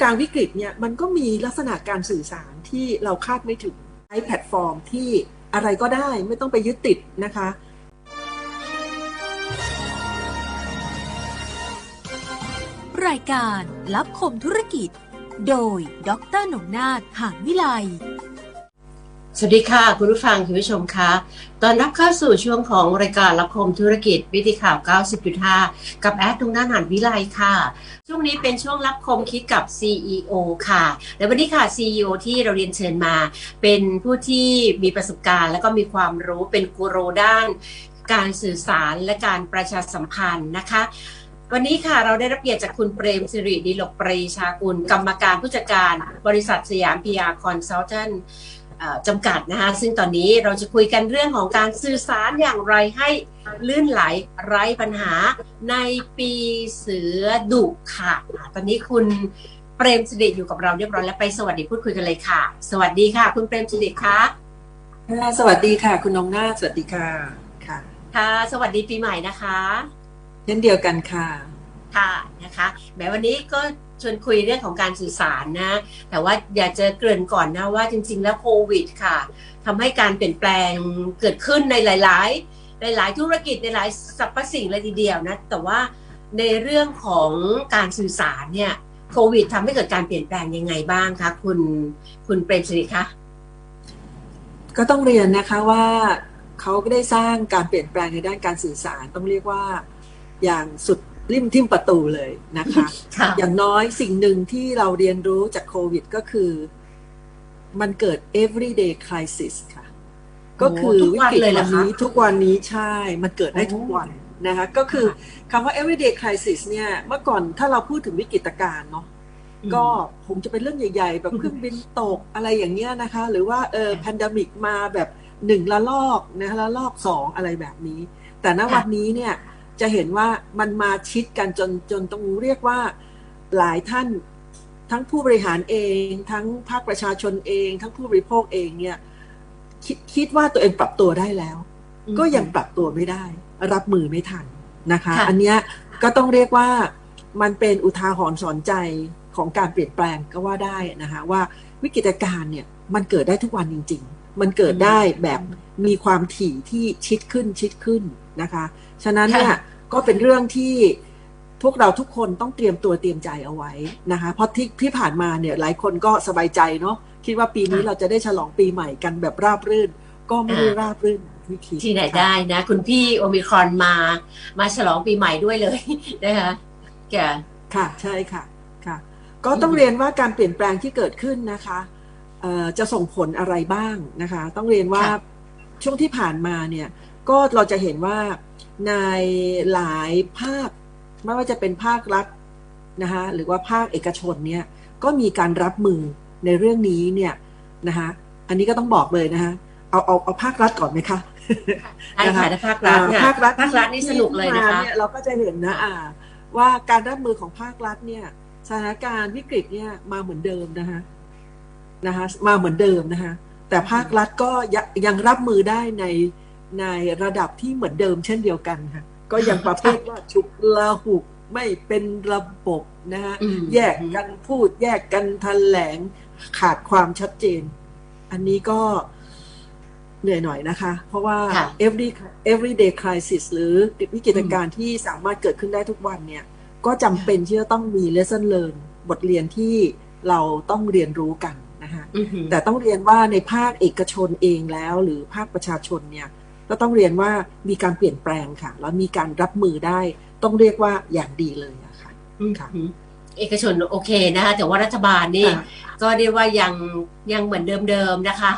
กลางวิกฤตเนี่ยมันก็มีลักษณะการสื่อสารที่เราคาดไม่ถึงใช้แพลตฟอร์มที่อะไรก็ได้ไม่ต้องไปยึดติดนะคะรายการรับคมธุรกิจ โดย ดรหนงนาถหานวิไล สวัสดีค่ะ คุณผู้ฟังคุณผู้ชมคะตอนรับเข้าสู่ช่วงของรายการรับคมธุรกิจวิธีข่าว 90.5 กับแอดตรงด้านหันวิไลค่ะ ช่วงนี้เป็นช่วงรับคมคิดกับ CEO ค่ะ และวันนี้ค่ะ CEO ที่เราเรียนเชิญมา เป็นผู้ที่มีประสบการณ์ และก็มีความรู้เป็นกูรูด้าน การสื่อสารและการประชาสัมพันธ์นะคะวันนี้ค่ะเราได้รับเกียรติจากคุณเปรมสิริดิลกปรีชากุล กรรมการผู้จัดการบริษัทสยามพีอาร์คอนซัลทัน จำกัดนะคะซึ่งตอนนี้เราจะคุยกันเรื่องของการสื่อสารอย่างไรให้ลื่นไหลไร้ปัญหาในปีเสือดุค่ะอ่าตอนนี้คุณเปรมสิริอยู่กับเราเรียบร้อยแล้วไปสวัสดีพูดคุยกันเลยค่ะ สวัสดีค่ะ คุณเปรมสิริคะค่ะสวัสดีค่ะ คุณนงนาถสวัสดีค่ะค่ะค่ะ สวัสดีปีใหม่นะคะ เช่นเดียวกันค่ะ ค่ะนะคะแม้วันนี้ก็ชวนคุยเรื่องของการสื่อสารนะ แต่ว่าอยากจะเกริ่นก่อนนะว่าจริง ๆ แล้วโควิดค่ะทำให้การเปลี่ยนแปลงเกิดขึ้นในหลาย ๆ หลาย ๆ ธุรกิจในหลายสรรพสิ่งเลยทีเดียวนะ แต่ว่าในเรื่องของการสื่อสารเนี่ยโควิดทำให้เกิดการเปลี่ยนแปลงยังไงบ้างคะคุณคุณเปรมศรีคะก็ต้องเรียนนะคะว่าเขาก็ได้สร้างการเปลี่ยนแปลงในด้านการสื่อสารต้องเรียกว่าอย่างสุด ริมทิ่มประตูเลยนะคะค่ะอย่างน้อยสิ่งหนึ่งที่เราเรียนรู้จากโควิดก็คือ มันเกิด everyday crisis ค่ะ ก็คือทุกวิวันกฤตเลยเหรวัอนคะนี้ทุกวันนี้ใช่ มันเกิดได้โอ้ทุกวันนะคะ ก็คือคำว่า everyday crisis เนี่ย เมื่อก่อนถ้าเราพูดถึงวิกฤตการณ์เนาะก็คงจะเป็นเรื่องใหญ่ ๆ แบบเครื่องบินตกอะไรอย่างเงี้ยนะคะ หรือว่าเออแพนดมิกมาแบบหนึ่งละลอกนะคะละลอกสองอะไรแบบนี้ แต่ณวันนี้เนี่ย จะเห็นว่ามันมาชิดกันจนจนต้องเรียกว่าหลายท่านทั้งผู้บริหารเอง ทั้งภาคประชาชนเอง ทั้งผู้บริโภคเองเนี่ยคิดคิดว่าตัวเองปรับตัวได้แล้วอืมก็ยังปรับตัวไม่ได้ รับมือไม่ทันนะคะค่ะอันเนี้ยก็ต้องเรียกว่ามันเป็นอุทาหรณ์สอนใจของการเปลี่ยนแปลงก็ว่าได้นะคะว่าวิกฤตการณ์เนี่ยมันเกิดได้ทุกวันจริง ๆ มันเกิดได้แบบมีความถี่ที่ชิดขึ้นชิดขึ้นนะคะ ฉะนั้นเนี่ยก็เป็นเรื่องที่พวกเราทุกคนต้องเตรียมตัวเตรียมใจเอาไว้นะคะ เพราะที่ที่ผ่านมาเนี่ยหลายคนก็สบายใจเนาะคิดว่าปีนี้เราจะได้ฉลองปีใหม่กันแบบราบรื่น ก็ไม่ได้ราบรื่นอย่างที่คิดที่ไหนได้นะ คุณพี่โอมิครอนมา มาฉลองปีใหม่ด้วยเลยนะคะแกค่ะใช่ค่ะค่ะ ก็ต้องเรียนว่าการเปลี่ยนแปลงที่เกิดขึ้นนะคะเอ่อจะส่งผลอะไรบ้างนะคะ ต้องเรียนว่าค่ะช่วงที่ผ่านมาเนี่ย ก็เราจะเห็นว่า ในหลายภาค ไม่ว่าจะเป็นภาครัฐนะคะหรือว่าภาคเอกชนเนี่ยก็มีการรับมือในเรื่องนี้เนี่ยนะคะอันนี้ก็ต้องบอกเลยนะคะเอาเอาเอาภาครัฐก่อนไหมคะไอ้ค่ะในภาครัฐเนี่ยอ่าภาครัฐภาครัฐนี่สนุกเลยนะคะที่มาเราก็จะเห็นนะอ่าว่าการรับมือของภาครัฐเนี่ยสถานการณ์วิกฤตเนี่ยมาเหมือนเดิมนะคะนะคะมาเหมือนเดิมนะคะแต่ภาครัฐก็ยังยังรับมือได้ใน ในระดับที่เหมือนเดิมเช่นเดียวกันค่ะ ก็ยังประเภทว่าฉุกละหุกไม่เป็นระบบนะคะอืมแยกกันพูด แยกกันแถลงขาดความชัดเจน อันนี้ก็เหนื่อยหน่อยนะคะ เพราะว่าค่ะ every everyday crisis หรือวิกฤตการณ์ที่สามารถเกิดขึ้นได้ทุกวันเนี่ย ก็จำเป็นที่จะต้องมี lesson learn บทเรียนที่เราต้องเรียนรู้กันนะคะอือหือแต่ต้องเรียนว่าในภาคเอกชนเองแล้ว หรือภาคประชาชนเนี่ย ก็ต้องเรียนว่ามีการเปลี่ยนแปลงค่ะ แล้วมีการรับมือได้ ต้องเรียกว่าอย่างดีเลยอะค่ะค่ะอืมเอกชนโอเคนะคะแต่ว่ารัฐบาลนี่ค่ะก็เรียกว่ายังยังเหมือนเดิมๆนะคะ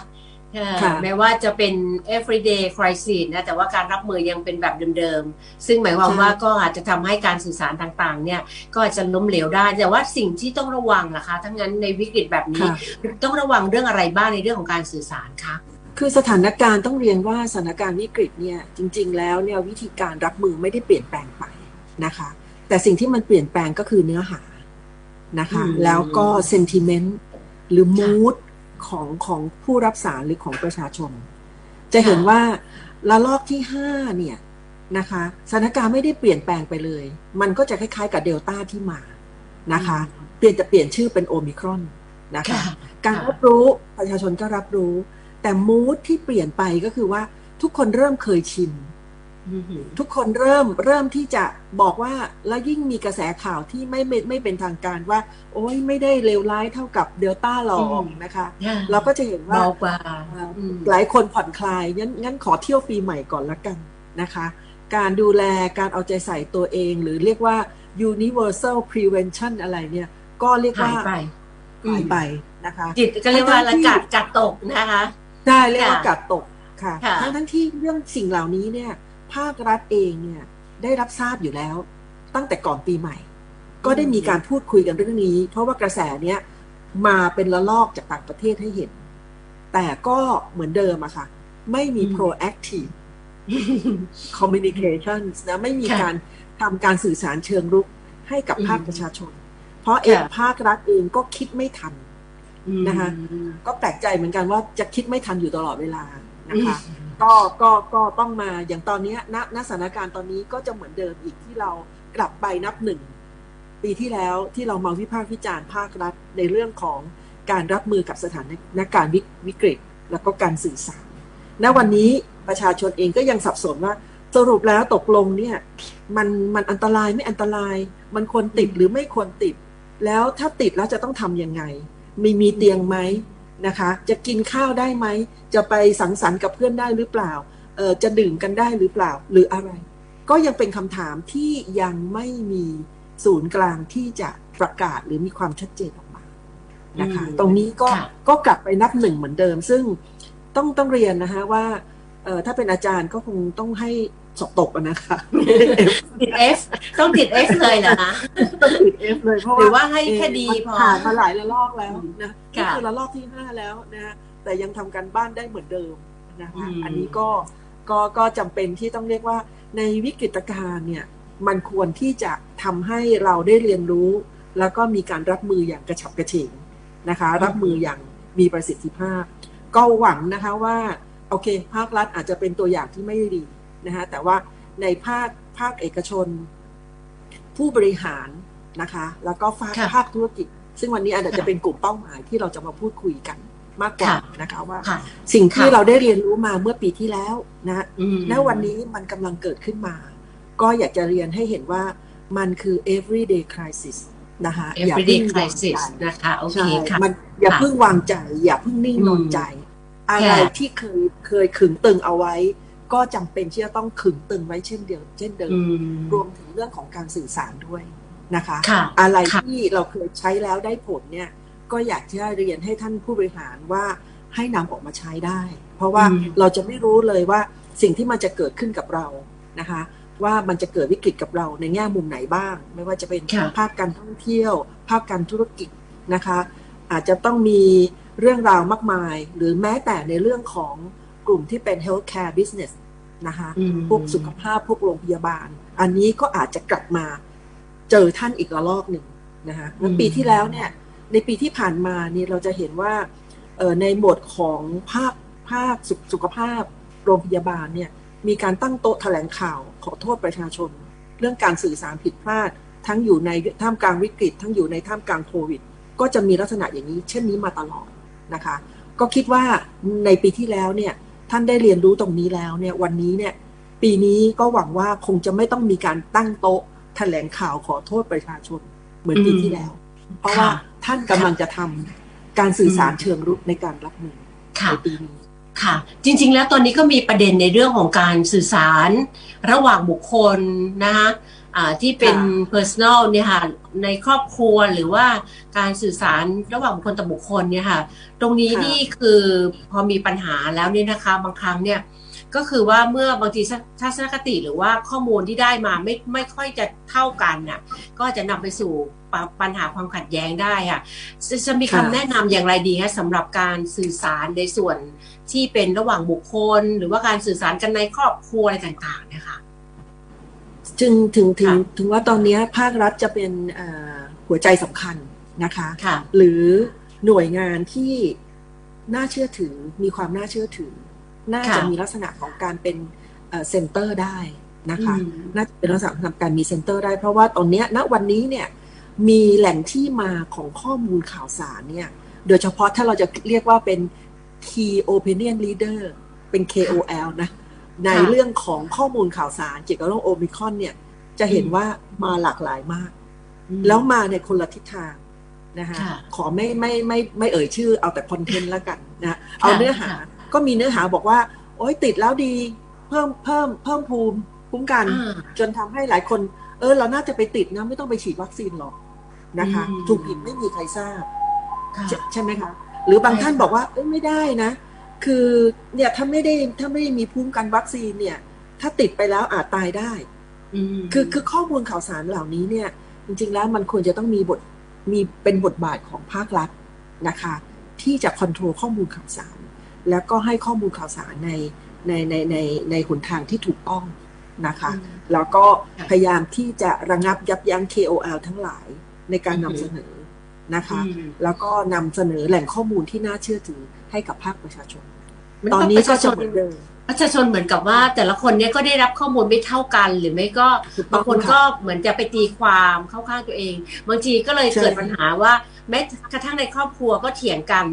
เอ่อค่ะแม้ว่าจะเป็น everyday crisis นะแต่ว่าการรับมือยังเป็นแบบเดิมๆ ซึ่งหมายความว่าก็อาจจะทำให้การสื่อสารต่างๆ เนี่ยก็อาจจะล้มเหลวได้ แต่ว่าสิ่งที่ต้องระวังล่ะคะ ทั้งนั้นในวิกฤตแบบนี้ค่ะต้องระวังเรื่องอะไรบ้างในเรื่องของการสื่อสารคะ คือสถานการณ์ต้องเรียนว่าสถานการณ์วิกฤตเนี่ยจริง ๆ แล้วเนี่ยวิธีการรับมือไม่ได้เปลี่ยนแปลงไปนะคะ แต่สิ่งที่มันเปลี่ยนแปลงก็คือเนื้อหานะคะอืมแล้วก็เซนติเมนต์หรือมูดของของผู้รับสารหรือของประชาชน จะเห็นว่าระลอกที่ห้าเนี่ยนะคะสถานการณ์ไม่ได้เปลี่ยนแปลงไปเลย มันก็จะคล้ายๆ กับเดลต้าที่มานะคะ เปลี่ยนจะเปลี่ยนชื่อเป็นโอมิครอนนะคะค่ะการค่ะรับรู้ประชาชนก็รับรู้ แต่มูดที่เปลี่ยนไปก็คือว่าทุกคนเริ่มเคยชินอืมทุกคนเริ่มเริ่มที่จะบอกว่าแล้วยิ่งมีกระแสข่าวที่ไม่ไม่ไม่เป็นทางการว่า โอ้ยไม่ได้เลวร้ายเท่ากับเดลต้าหรอกนะคะค่ะเราก็จะเห็นว่าเบากว่าเอ่อออืมหลายคนผ่อนคลายงั้นงั้นขอเที่ยวปีใหม่ก่อนละกันนะคะ การดูแลการเอาใจใส่ตัวเอง หรือเรียกว่า universal prevention อะไรเนี่ย ก็เรียกหาว่ายไปหายไปนะคะ จิตก็เรียกว่าทั้ละงๆที่กัดกัดตกนะคะ ได้เรียกว่าค่ะกัดตกค่ะค่ะ ทั้งทั้งที่เรื่องสิ่งเหล่านี้เนี่ยภาครัฐเองเนี่ยได้รับทราบอยู่แล้ว ตั้งแต่ก่อนปีใหม่ ก็ได้มีการพูดคุยกันเรื่องนี้ เพราะว่ากระแสเนี้ยมาเป็นละลอกจากต่างประเทศให้เห็น แต่ก็เหมือนเดิมอะค่ะ ไม่มี อืม proactive communications นะไม่มีค่ะการทำการสื่อสารเชิงรุกให้กับอืมภาคประชาชน เพราะเองค่ะ ภาครัฐเองก็คิดไม่ทัน นะคะอืมก็แปลกใจเหมือนกันว่าจะคิดไม่ทันอยู่ตลอดเวลานะคะก็ก็ก็ต้องมาอย่างตอนเนี้ยณณสถานการณ์ตอนนี้ก็จะเหมือนเดิมอีกที่เรากลับไปนับหนึ่งปีที่แล้วที่เรามาวิพากษ์วิจารณ์ภาครัฐในเรื่องของการรับมือกับสถานการณ์วิวิกฤต แล้วก็การสื่อสาร ณ วันนี้ประชาชนเองก็ยังสับสนว่าสรุปแล้วตกลงเนี่ยมันมันอันตรายไม่อันตราย มันควรติดหรือไม่ควรติด แล้วถ้าติดแล้วจะต้องทำยังไง มีมีเตียงไหมนะคะ จะกินข้าวได้ไหม จะไปสังสรรค์กับเพื่อนได้หรือเปล่าเออจะดื่มกันได้หรือเปล่าหรืออะไร ก็ยังเป็นคำถามที่ยังไม่มีศูนย์กลางที่จะประกาศหรือมีความชัดเจนออกมานะคะอืมตรงนี้ก็ค่ะก็กลับไปนับหนึ่งเหมือนเดิม ซึ่งต้องต้องเรียนนะคะว่าเออถ้าเป็นอาจารย์ก็คงต้องให้ สอบตกอะนะคะติด F ต้องติด F เลยเหรอคะ ต้องติดเอฟเลยเพราะหรือว่าว่าให้แค่ดีมันพอผ่านมาหลายระลอกแล้วนะนี่ค่ะคือระลอกที่ห้าแล้วนะแต่ยังทำการบ้านได้เหมือนเดิมนะคะอืมอันนี้ก็ก็ก็จำเป็นที่ต้องเรียกว่าในวิกฤตการณ์เนี่ยมันควรที่จะทำให้เราได้เรียนรู้ แล้วก็มีการรับมืออย่างกระฉับกระเฉงนะคะ รับมืออย่างมีประสิทธิภาพ ก็หวังนะคะว่า โอเค ภาครัฐอาจจะเป็นตัวอย่างที่ไม่ดี นะคะแต่ว่าในภาคภาคเอกชน ผู้บริหารนะคะ แล้วก็ภาคค่ะภาคธุรกิจ ซึ่งวันนี้อาจจะเป็นกลุ่มเป้าหมายที่เราจะมาพูดคุยกันมากกว่าค่ะนะคะว่าค่ะสิ่งที่ค่ะเราได้เรียนรู้มาเมื่อปีที่แล้วนะอืมณวันนี้มันกำลังเกิดขึ้นมา ก็อยากจะเรียนให้เห็นว่ามันคือ everyday crisis นะคะอย่า everyday เพิ่งวางใจ crisis นะคะโอเคใช่ค่ะมันอย่าค่ะเพิ่งวางใจ อย่าเพิ่งนิ่งนอนใจ อะไรค่ะที่เคยเคยขึงตึงเอาไว้ ก็จำเป็นที่จะต้องขึงตึงไว้เช่นเดียวเช่นเดิมอืมรวมถึงเรื่องของการสื่อสารด้วยนะคะค่ะอะไรค่ะที่เราเคยใช้แล้วได้ผลเนี่ยก็อยากจะเรียนให้ท่านผู้บริหารว่าให้นำออกมาใช้ได้ เพราะว่าอืมเราจะไม่รู้เลยว่าสิ่งที่มันจะเกิดขึ้นกับเรานะคะ ว่ามันจะเกิดวิกฤตกับเราในแง่มุมไหนบ้าง ไม่ว่าจะเป็นค่ะภาคการท่องเที่ยว ภาคการธุรกิจนะคะ อาจจะต้องมีเรื่องราวมากมาย หรือแม้แต่ในเรื่องของกลุ่มที่เป็น healthcare business นะคะอืมพวกสุขภาพพวกโรงพยาบาล อันนี้ก็อาจจะกลับมาเจอท่านอีกระลอกหนึ่งนะคะแล้วปีที่แล้วเนี่ย ในปีที่ผ่านมานี่เราจะเห็นว่าเอ่อในหมวดของภาคภาคสุขสุขภาพโรงพยาบาลเนี่ยมีการตั้งโต๊ะแถลงข่าวขอโทษประชาชน เรื่องการสื่อสารผิดพลาด ทั้งอยู่ในท่ามกลางวิกฤต ทั้งอยู่ในท่ามกลางโควิด ก็จะมีลักษณะอย่างนี้ เช่นนี้มาตลอดนะคะ ก็คิดว่าในปีที่แล้วเนี่ย ท่านได้เรียนรู้ตรงนี้แล้วเนี่ยวันนี้เนี่ยปีนี้ก็หวังว่าคงจะไม่ต้องมีการตั้งโต๊ะแถลงข่าวขอโทษประชาชนเหมือนปีที่แล้ว เพราะว่าท่านกำลังจะทำการสื่อสารเชิงรุกในการรับมือค่ะในปีนี้ค่ะ จริง ๆ แล้วตอนนี้ก็มีประเด็นในเรื่องของการสื่อสาร ระหว่างบุคคลนะคะอ่า ที่เป็นค่ะ personal เนี่ยค่ะในครอบครัวหรือว่าการสื่อสารระหว่างบุคคลต่อบุคคลเนี่ยค่ะ ตรงนี้ค่ะ นี่คือพอมีปัญหาแล้วเนี่ยนะคะบางครั้งเนี่ยก็คือว่าเมื่อบางทีทัศนคติหรือว่าข้อมูลที่ได้มาไม่ไม่ค่อยจะเท่ากันน่ะก็จะนำไปสู่ปะปัญหาความขัดแย้งได้ค่ะจะจะมีคำค่ะ แนะนำอย่างไรดีคะสำหรับการสื่อสารในส่วนที่เป็นระหว่างบุคคล หรือว่าการสื่อสารกันในครอบครัวอะไรต่างๆเนี่ยค่ะ จึงถึงถึงค่ะถึงว่าตอนนี้ภาครัฐจะเป็นเอ่อหัวใจสำคัญนะคะค่ะหรือหน่วยงานที่น่าเชื่อถือมีความน่าเชื่อถือ น่าจะค่ะมีลักษณะของการเป็นเซ็นเตอร์ได้นะคะอืมน่าจะเป็นลักษณะของการมีเซ็นเตอร์ได้เพราะว่าตอนเนี้ยณวันนี้เนี่ยมีแหล่งที่มาของข้อมูลข่าวสารเนี่ย โดยเฉพาะถ้าเราจะเรียกว่าเป็น Key Opinion Leader เป็น KOL นะ ในค่ะเรื่องของข้อมูลข่าวสารเกี่ยวกับโรคโอมิครอนเนี่ย จะเห็นอืมว่ามาหลากหลายมากอืมแล้วมาในคนละทิศทางนะคะค่ะขอไม่ไม่ไม่ไม่เอ่ยชื่อเอาแต่คอนเทนต์แล้วกันนะเอาเนื้อหาค่ะก็มีเนื้อหาบอกว่า โอ๊ยติดแล้วดีเพิ่มเพิ่มเพิ่มภูมิคุ้มกันอ่าจนทำให้หลายคน เออ เราน่าจะไปติดนะไม่ต้องไปฉีดวัคซีนหรอกนะคะอืมถูกผิดไม่มีใครทราบค่ะใช่ใช่ไหมคะ หรือบางใช่ท่านค่ะบอกว่าเอ้ยไม่ได้นะ คือเนี่ยถ้าไม่ได้ถ้าไม่ได้มีภูมิกันวัคซีนเนี่ย ถ้าติดไปแล้วอาจตายได้มคือคือข้อมูลข่าวสารเหล่านี้เนี่ย จริง ๆ แล้วมันควรจะต้องมีบทมีเป็นบทบาทของภาครัฐนะคะ ที่จะคอนโทรลข้อมูลข่าวสาร แล้วก็ให้ข้อมูลข่าวสารในในในในในหนทางที่ถูกต้องนะคะ แล้วก็ค่ะพยายามที่จะระงับยับยั้ง KOL ทั้งหลายในการอืนำอฮึเสนอ นะคะอืมแล้วก็นำเสนอแหล่งข้อมูลที่น่าเชื่อถือให้กับภาคประชาชนมันตอนก็นี้ประก็ชาชจะนเหมือนเดิมประชาชนเหมือนกับว่า แต่ละคนเนี่ยก็ได้รับข้อมูลไม่เท่ากัน หรือไม่ก็ถูกต้องบางคนค่ะก็เหมือนจะไปตีความเข้าข้างตัวเอง บางทีก็เลยใช่เกิดปัญหาว่าแม้กระทั่งในครอบครัวก็เถียงกัน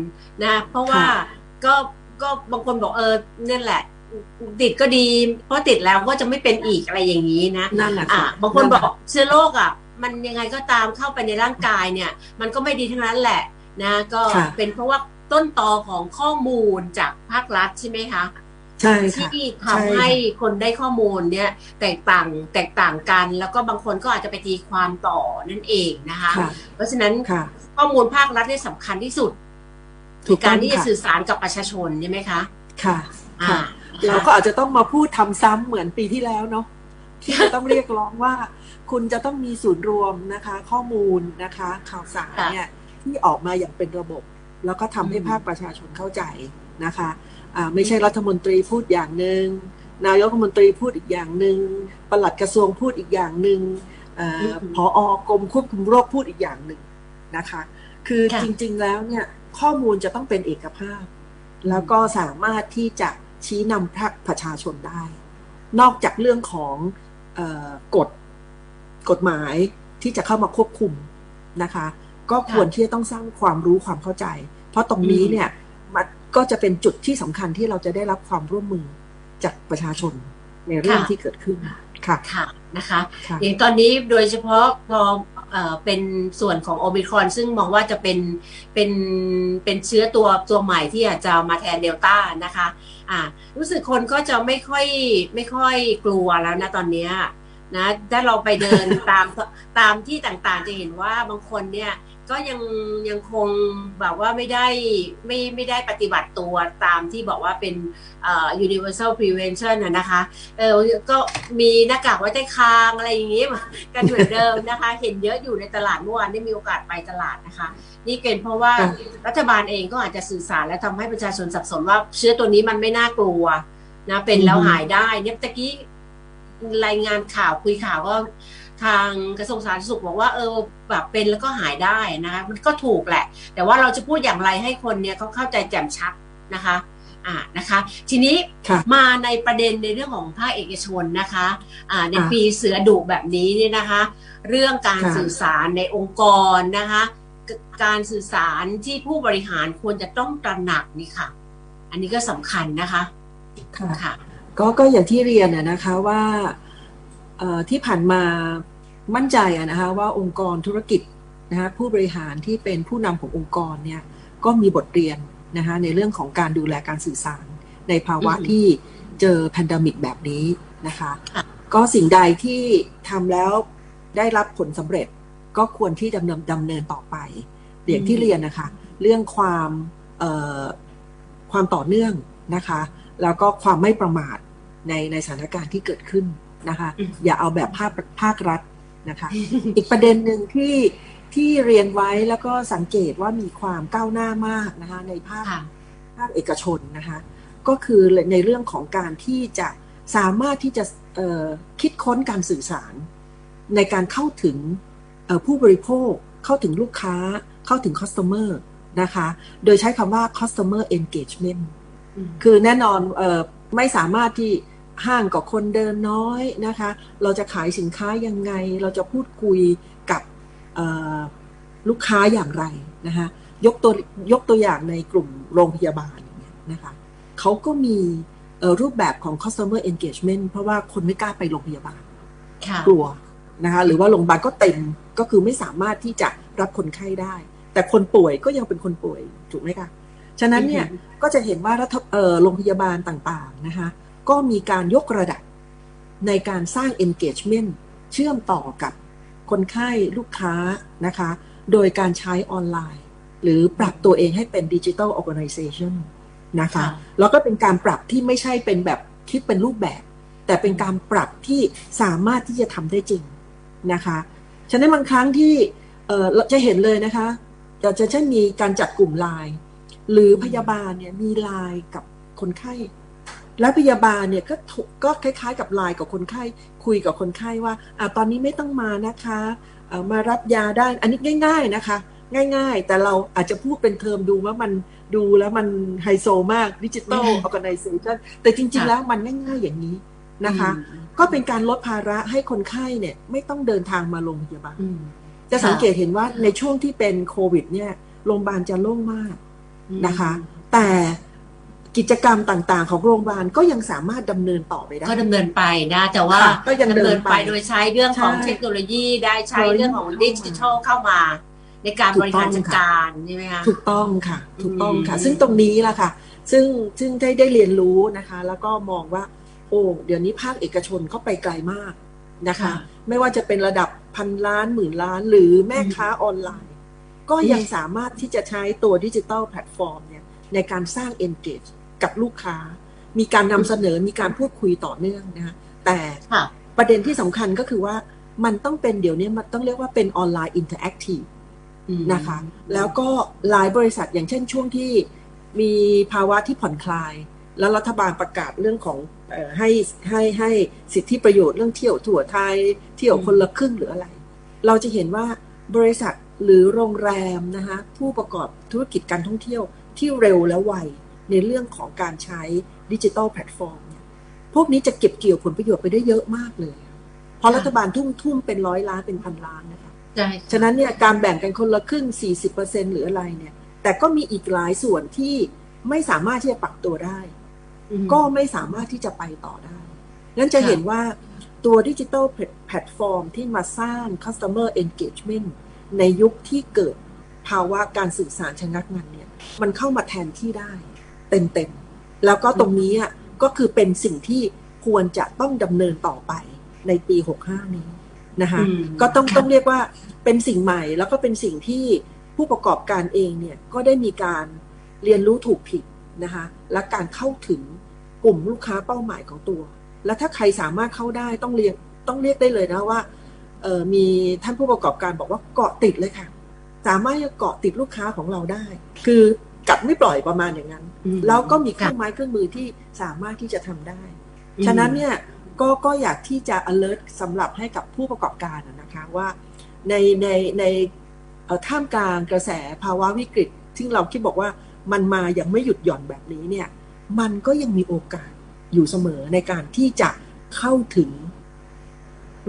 นะเพราะว่าค่ะก็ก็บางคนบอกเออนั่นแหละ ติดก็ดี เพราะติดแล้วก็จะไม่เป็นอีกอะไรอย่างนี้นะนั่นแหละอะค่ะบางคนบอกเชื้อโรคอะ มันยังไงก็ตามเข้าไปในร่างกายเนี่ย มันก็ไม่ดีทั้งนั้นแหละนะก็ค่ะเป็นเพราะว่าต้นตอของข้อมูลจากภาครัฐใช่ไหมคะใช่ค่ะที่ใช่ทำค่ะให้คนได้ข้อมูลเนี่ย แตกต่างแตกต่างกัน แล้วก็บางคนก็อาจจะไปตีความต่อนั่นเองนะคะค่ะเพราะฉะนั้นค่ะข้อมูลภาครัฐเนี่ยสำคัญที่สุดถูกในการต้องที่จะค่ะสื่อสารกับประชาชนใช่ไหมคะค่ะอ่าค่ะเราก็อาจจะต้องมาพูดทำซ้ำเหมือนปีที่แล้วเนาะที่จะต้องเรียกร้องว่า คุณจะต้องมีศูนย์รวมนะคะ ข้อมูลนะคะ ข่าวสารเนี่ยที่ออกมาอย่างเป็นระบบ แล้วก็ทำให้อืมภาคประชาชนเข้าใจนะคะอ่าไม่ใช่รัฐมนตรีพูดอย่างหนึ่งนายกรัฐมนตรีพูดอีกอย่างหนึ่งปลัดกระทรวงพูดอีกอย่างหนึ่งอ่าพออกรมควบคุมโรคพูดอีกอย่างหนึ่งนะคะ คือค่ะจริงๆแล้วเนี่ยข้อมูลจะต้องเป็นเอกภาพ แล้วก็สามารถที่จะชี้นำพรรคประชาชนได้ นอกจากเรื่องของเออกฎ กฎหมายที่จะเข้ามาควบคุมนะคะ ก็ควรที่จะต้องสร้างความรู้ความเข้าใจ เพราะตรงนี้อืมเนี่ยมันก็จะเป็นจุดที่สำคัญที่เราจะได้รับความร่วมมือจากประชาชนในเรื่องที่เกิดขึ้นค่ะค่ะนะคะค่ะอย่างตอนนี้โดยเฉพาะพอเอ่อเป็นส่วนของโอมิครอน ซึ่งมองว่าจะเป็นเป็นเป็นเชื้อตัวตัวใหม่ที่อาจจะมาแทนเดลต้านะคะ อ่า รู้สึกคนก็จะไม่ค่อยไม่ค่อยกลัวแล้วนะตอนเนี้ย นะถ้าเราไปเดิน ตามตามที่ต่างๆ จะเห็นว่าบางคนเนี่ยก็ยังยังคงแบบว่าไม่ได้ไม่ไม่ได้ปฏิบัติตัวตามที่บอกว่าเป็นเอ่อ universal prevention นะนะคะเออก็มีหน้ากากไว้ใต้คางอะไรอย่างงี้มากันเหมือนเดิมนะคะ เห็นเยอะอยู่ในตลาดเมื่อวานได้มีโอกาสไปตลาดนะคะ นี่เป็นเพราะว่าค่ะรัฐบาลเองก็อาจจะสื่อสารและทำให้ประชาชนสับสนว่าเชื้อตัวนี้มันไม่น่ากลัวนะเป็นแล้วอือฮึหายได้เนี่ยตะกี้ รายงานข่าวคุยข่าวก็ทางกระทรวงสาธารณสุขบอกว่าเออแบบเป็นแล้วก็หายได้นะคะมันก็ถูกแหละ แต่ว่าเราจะพูดอย่างไรให้คนเนี่ยเขาเข้าใจแจ่มชัดนะคะอ่านะคะ ทีนี้ค่ะมาในประเด็นในเรื่องของภาคเอกชนนะคะอ่าในอ่าปีเสือดุแบบนี้เนี่ยนะคะ เรื่องการค่ะสื่อสารในองค์กรนะคะกการสื่อสารที่ผู้บริหารควรจะต้องตระหนักนี่ค่ะ อันนี้ก็สำคัญนะคะค่ะค่ะ ก็ก็อย่างที่เรียนนะนะคะว่าเอ่อที่ผ่านมามั่นใจอะนะคะว่าองค์กรธุรกิจนะคะผู้บริหารที่เป็นผู้นำขององค์กรเนี่ยก็มีบทเรียนนะคะในเรื่องของการดูแลการสื่อสาร ในภาวะอืมที่เจอแพนดมิกแบบนี้นะคะค่ะก็สิ่งใดที่ทำแล้วได้รับผลสำเร็จก็ควรที่ดำเนินดำเนินต่อไปอย่างที่เรียนนะคะเรื่องความเอ่อความต่อเนื่องนะคะ แล้วก็ความไม่ประมาท ในในสถานการณ์ที่เกิดขึ้นนะคะอืมอย่าเอาแบบภาคภาครัฐนะคะ อีกประเด็นหนึ่งที่ที่เรียนไว้แล้วก็สังเกตว่ามีความก้าวหน้ามากนะคะในภาคค่ะภาคเอกชนนะคะก็คือในเรื่องของการที่จะสามารถที่จะเอ่อคิดค้นการสื่อสาร ในการเข้าถึงเอ่อผู้บริโภค เข้าถึงลูกค้า เข้าถึง customer นะคะ โดยใช้คำว่า customer engagement อืมคือแน่นอนเออไม่สามารถที่ ห้างกับคนเดินน้อยนะคะ เราจะขายสินค้ายังไง เราจะพูดคุยกับเอ่อลูกค้าอย่างไรนะคะยกตัวยกตัวอย่างในกลุ่มโรงพยาบาลอย่างเงี้ยนะคะเขาก็มีเอ่อรูปแบบของ customer engagement เพราะว่าคนไม่กล้าไปโรงพยาบาลค่ะกลัวนะคะหรือว่าโรงพยาบาลก็เต็มก็คือไม่สามารถที่จะรับคนไข้ได้ แต่คนป่วยก็ยังเป็นคนป่วยถูกไหมคะ ฉะนั้นเนี่ยอือฮึก็จะเห็นว่ารัฐเอ่อโรงพยาบาลต่างๆนะคะ ก็มีการยกระดับ ในการสร้าง engagement เชื่อมต่อกับคนไข้ลูกค้านะคะ โดยการใช้ออนไลน์ หรือปรับตัวเองให้เป็นดิจิ t a ล organization นะคะค่ะแล้วก็เป็นการปรับที่ไม่ใช่เป็นแบบคิดเป็นรูปแบบ แต่เป็นการปรับที่สามารถที่จะทำได้จริงนะคะ ฉะนั้นบางครั้งที่เอ่อเราจะเห็นเลยนะคะจะจะเช่นมีการจัดกลุ่มไลน์หรือพยาบาลเนี่ยมีไลน์กับคนไข้ และพยาบาลเนี่ยก็ถูกก็คล้ายๆ กับไลน์กับคนไข้คุยกับคนไข้ว่าอะตอนนี้ไม่ต้องมานะคะเอ่อมารับยาได้อันนี้ง่าย ๆนะคะ ง่าย ๆ แต่เราอาจจะพูดเป็นเทอมดูว่ามันดูแล้วมันไฮโซมากดิจิ t a ลอืมออ g a n i z a t i o n แต่จริงค่ะๆแล้วมันง่ายๆอย่างนี้นะคะอืมก็เป็นการลดภาระให้คนไข้เนี่ยไม่ต้องเดินทางมาโรงพยาบาลอืมจะสังเกตเห็นว่าในช่วงที่เป็นโควิด เนี่ยโรงพยาบาลจะโล่งมากนะคะ แต่ กิจกรรมต่างๆ ของโรงพยาบาลก็ยังสามารถดำเนินต่อไปได้ ก็ดำเนินไปนะ แต่ว่าค่ะก็ยังดำเดิเนินนไปไป โดยใช้เรื่องของใช่เทคโนโลยีได้ใช้เทคโนโลยีเรื่องของดิจิทัลเข้ามา ในการถูบกริต้หาอรงจัดค่ะ การใช่ไหมคะ ถูกต้องค่ะ ถูกต้องค่ะ อืม ซึ่งตรงนี้ล่ะค่ะ ซึ่งซึ่งได้ได้เรียนรู้นะคะ แล้วก็มองว่า โอ้เดี๋ยวนี้ภาคเอกชนเขาไปไกลมากนะคะค่ะไม่ว่าจะเป็นระดับพันล้านหมื่นล้าน หรือแม่ค้าออนไลน์ ก็ยังสามารถที่จะใช้ตัวดิจิ t a ลแพลตฟอร์มเนี่ยในการสร้าง engage กับลูกค้า มีการนำเสนอมีการพูดคุยต่อเนื่องนะคะแต่ค่ะประเด็นที่สำคัญก็คือว่ามันต้องเป็นเดี๋ยวนี้มันต้องเรียกว่าเป็นออนไลน์อินเ r อร์แอคทีฟอืมนะคะ แล้วก็หลายบริษัทอย่างเช่นช่วงที่มีภาวะที่ผ่อนคลาย แล้วรัฐบาลประกาศเรื่องของเออให้ให้ให้สิทธิประโยชน์เรื่องเที่ยวทั่วไทย เที่ยวคนละครึ่งหรืออะไร เราจะเห็นว่าบริษัทหรือโรงแรมนะคะผู้ประกอบธุรกิจการท่องเที่ยวที่เร็วและไว ในเรื่องของการใช้ดิจิทัลแพลตฟอร์มเนี่ยพวกนี้จะเก็บเกี่ยวผลประโยชน์ไปได้เยอะมากเลย เพราะรัฐบาลทุ่มทุ่มเป็นร้อยล้านเป็นพันล้านนะคะใช่ฉะนั้นเนี่ยการแบ่งกันคนละครึ่ง 40%หรืออะไรเนี่ย แต่ก็มีอีกหลายส่วนที่ไม่สามารถที่จะปรับตัวได้อืมก็ไม่สามารถที่จะไปต่อได้นั้นจะค่ะเห็นว่าตัวดิจิ t a ลแพลตฟอร์มที่มาสร้าง customer engagement ในยุคที่เกิดภาวะการสื่อสารชะงักงันเนี่ย มันเข้ามาแทนที่ได้ เต็มๆ แล้วก็ตรงนี้อะก็คือเป็นสิ่งที่ควรจะต้องดำเนินต่อไปในปี 65 นี้นะคะอืมก็ต้องค่ะต้องเรียกว่าเป็นสิ่งใหม่แล้วก็เป็นสิ่งที่ผู้ประกอบการเองเนี่ยก็ได้มีการเรียนรู้ถูกผิดนะคะและการเข้าถึงกลุ่มลูกค้าเป้าหมายของตัว และถ้าใครสามารถเข้าได้ต้องเรียกต้องเรียกได้เลยนะว่าเอ่อมีท่านผู้ประกอบการบอกว่าเกาะติดเลยค่ะ สามารถจะเกาะติดลูกค้าของเราได้ คือ กัดไม่ปล่อยประมาณอย่างนั้นอืมแล้วก็มีเครื่องค่ะไม้เครื่องมือที่สามารถที่จะทำได้อืมฉะนั้นเนี่ยก็ก็อยากที่จะ alert สำหรับให้กับผู้ประกอบการนะนะคะว่าในในในเอ่อท่ามกลางกระแสภาวะวิกฤต ซึ่งเราคิดบอกว่ามันมาอย่างไม่หยุดหย่อนแบบนี้เนี่ย มันก็ยังมีโอกาสอยู่เสมอในการที่จะเข้าถึง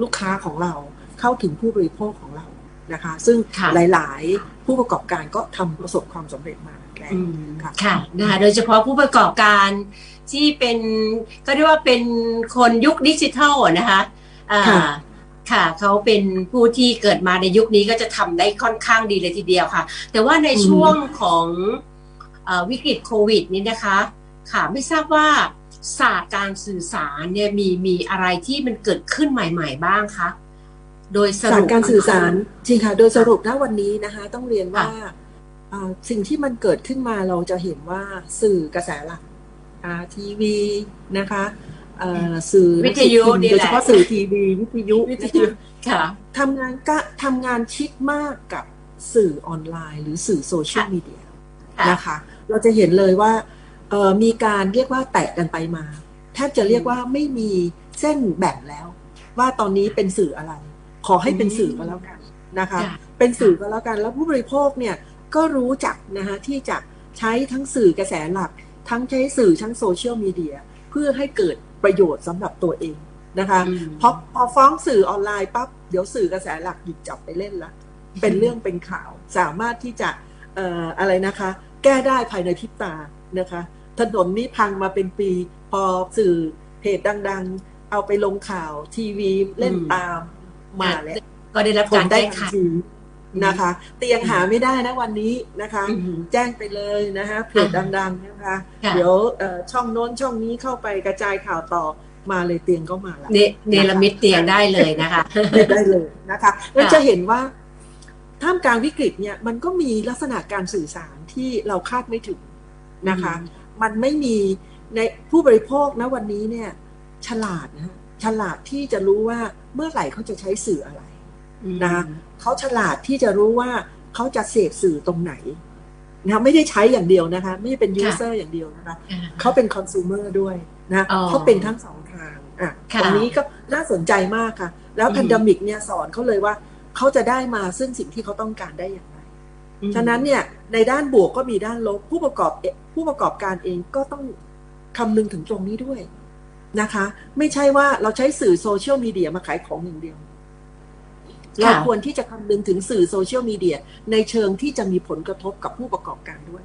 ลูกค้าของเรา เข้าถึงผู้บริโภคของเรานะคะ ซึ่งค่ะหลาย ๆ ผู้ประกอบการก็ทำประสบความสำเร็จมา แล้วอืมค่ะค่ะนะคะโดยเฉพาะผู้ประกอบการที่เป็นก็เรียกว่าเป็นคนยุคดิจิทัลอะนะคะอ่าค่ะค่ะเขาเป็นผู้ที่เกิดมาในยุคนี้ก็จะทำได้ค่อนข้างดีเลยทีเดียวค่ะ แต่ว่าในอืมช่วงของเออวิกฤตโควิดนี้นะคะ ค่ะไม่ทราบว่าศาสตร์การสื่อสารเนี่ยมีมีอะไรที่มันเกิดขึ้นใหม่ ๆ บ้างคะโดยสศาสรุตปร์การสื่อสารจริงค่ะ โดยสรุปณวันนี้นะคะ ต้องเรียนว่าอ่า สิ่งที่มันเกิดขึ้นมาเราจะเห็นว่าสื่อกระแสหลักอ่าทีวีนะคะเอ่อสื่อวิทยุนี่แหละโดยเฉพาะสื่อทีวีวิทยุวิทนะยุคะค่ะทำงานก็ทำงานชิดมากกับสื่อออนไลน์ หรือสื่อโซเชียลค่ะมีเดียค่ะนะคะ เราจะเห็นเลยว่าเอ่อมีการเรียกว่าแตะกันไปมาแทบจะเรียกว่าไม่มีเส้นแบ่งแล้ว ว่าตอนนี้เป็นสื่ออะไร ขอให้เป็นสื่อก็แล้วกันนะคะค่ะเป็นสื่อก็แล้วกันแล้วผู้บริโภคเนี่ย ก็รู้จักนะคะที่จะใช้ทั้งสื่อกระแสหลัก ทั้งใช้สื่อทั้งโซเชียลมีเดียเพื่อให้เกิดประโยชน์สำหรับตัวเองนะคะอืมพอพอฟ้องสื่อออนไลน์ปั๊บเดี๋ยวสื่อกระแสหลักหยิบจับไปเล่นละเป็นเรื่องเป็นข่าวสามารถที่จะเอ่ออะไรนะคะ แก้ได้ภายในพริบตานะคะ ถนนนี้พังมาเป็นปี พอสื่อเพจดัง ๆ เอาไปลงข่าวทีวีเล่นอืมตามมาแล้วก็ได้รับผกามรได้แก้ทัไข นทีนะคะ เตียงหาไม่ได้นะวันนี้นะคะอืมแจ้งไปเลยนะคะเพจดัง ๆ นะคะค่ะเดี๋ยวเอ่อช่องโน้นช่องนี้เข้าไปกระจายข่าวต่อมาเลยเตียงก็มาแล้วเนเนรมิตเตียงได้เลยนะคะได้เลยนะคะเราจะเห็นว่าท่ามกลางวิกฤตเนี่ยมันก็มีลักษณะการสื่อสารที่เราคาดไม่ถึงนะคะ มันไม่มีในผู้บริโภคนะวันนี้เนี่ย ฉลาดนะฮะฉลาดที่จะรู้ว่าเมื่อไหร่เขาจะใช้สื่ออะไร นะคะเขาฉลาดที่จะรู้ว่าเขาจะเสพสื่อตรงไหนนะคะไม่ได้ใช้อย่างเดียวนะคะ ไม่ได้เป็นยูเซอร์อย่างเดียวนะคะอ่าเขาเป็นคอน sumer ด้วยนะอ๋อเขาเป็นทั้งสองทางอะค่ะตรงนี้ก็น่าสนใจมากค่ะ แล้วอืมแพนดมิกเนี่ยสอนเขาเลยว่าเขาจะได้มาซึ่งสิ่งที่เขาต้องการได้อย่างไร ฉะนั้นเนี่ยในด้านบวกก็มีด้านลบผู้ประกอบเอผู้ประกอบการเองก็ต้องคำนึงถึงตรงนี้ด้วยนะคะ ไม่ใช่ว่าเราใช้สื่อโซเชียลมีเดียมาขายของอย่างเดียว เราควรที่จะคำนึงถึงสื่อโซเชียลมีเดียในเชิงที่จะมีผลกระทบกับผู้ประกอบการด้วย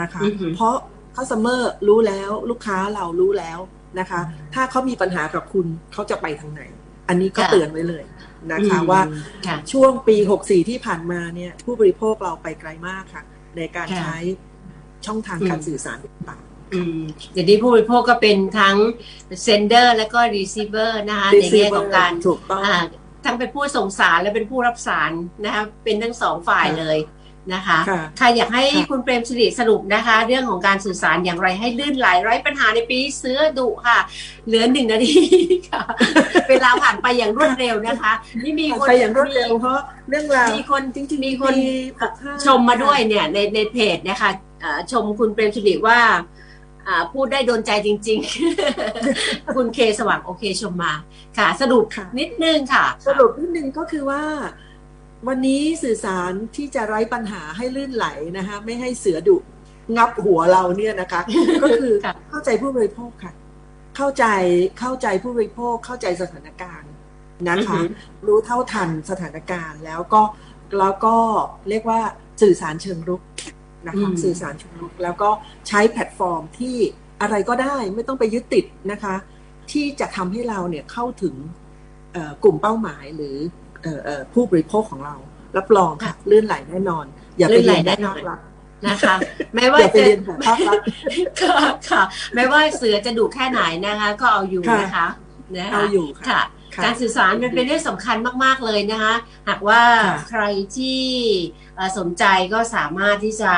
นะคะอือหือเพราะ customer รู้แล้วลูกค้าเรารู้แล้วนะคะ ถ้าเขามีปัญหากับคุณเขาจะไปทางไหน อันนี้ก็ค่ะเตือนไว้เลยนะคะอืมว่าค่ะช่วงปี 64 ที่ผ่านมาเนี่ยผู้บริโภคเราไปไกลมากค่ะ ในการค่ะใช้ช่องทางอืมการสื่อสารต่างอืมเดี๋ยวนี้ผู้บริโภคก็เป็นทั้ง sender และก็ receiver นะคะๆในแง่ของการถูกต้องอ่า ทั้งเป็นผู้ส่งสารและเป็นผู้รับสารนะคะเป็นทั้งสองฝ่ายค่ะเลยนะคะค่ะค่ะอยากให้ค่ะคุณเปรมสิริสรุปนะคะ เรื่องของการสื่อสารอย่างไรให้ลื่นไหลไร้ปัญหาในปีเสื้อดุค่ะ เหลือหนึ่งนาทีค่ะ เวลาผ่านไปอย่างรวดเร็วนะคะ นี่มีคน ไปอย่างรวดเร็วเพราะเรื่องราวมีคนจริงๆมีคนปี65ชมมาด้วยเนี่ยในในเพจเนะคะเอ่อชมคุณเปรมสิริว่าอ่า พูดได้โดนใจจริง ๆ คุณเคสว่างโอเคชมมา ค่ะ สรุปค่ะนิดนึงค่ะ สรุปนิดนึงก็คือว่า วันนี้สื่อสารที่จะไร้ปัญหาให้ลื่นไหลนะคะ ไม่ให้เสือดุงับหัวเราเนี่ยนะคะ ก็คือค่ะเข้าใจผู้บริโภคค่ะ เข้าใจเข้าใจผู้บริโภคเข้าใจสถานการณ์นะคะอือหือรู้เท่าทันสถานการณ์แล้วก็แล้วก็เรียกว่าสื่อสารเชิงรุก นะคะอืมสื่อสารเชิงรุกแล้วก็ใช้แพลตฟอร์มที่อะไรก็ได้ไม่ต้องไปยึดติดนะคะ ที่จะทำให้เราเนี่ยเข้าถึงเอ่อกลุ่มเป้าหมายหรือเอ่อเอ่อผู้บริโภคของเรา รับรองค่ะลื่นไหลแน่นอน อย่าไปลื่นไหลเรียนแบบแน่นอนภาครัฐนะคะไม่ว่าอย่าไปจะเรียนแบบภาครัฐค่ะค่ะไม่ว่าเสือจะดุแค่ไหนนะคะ ก็เอาอยู่ค่ะนะคะนะคะเอาอยู่ค่ะ ค่ะค่ะ การสื่อสารมันเป็นเรื่องสำคัญมาก ๆ เลยนะคะ หากว่าค่ะ ใครที่เอ่อสนใจก็สามารถที่จะ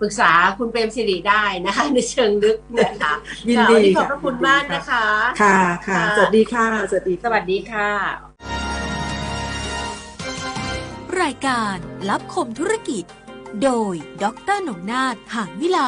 ปรึกษาคุณเปรมสิริได้นะคะ ในเชิงลึกนะคะยินค่ะดีวันนี้ขอบค่ะพระคุณมากนะคะค่ะค่ะ ค่ะ สวัสดีค่ะ สวัสดีสค่ะวัสดีค่ะ รายการลับคมธุรกิจ โดยดรหนงนาถหานวิไล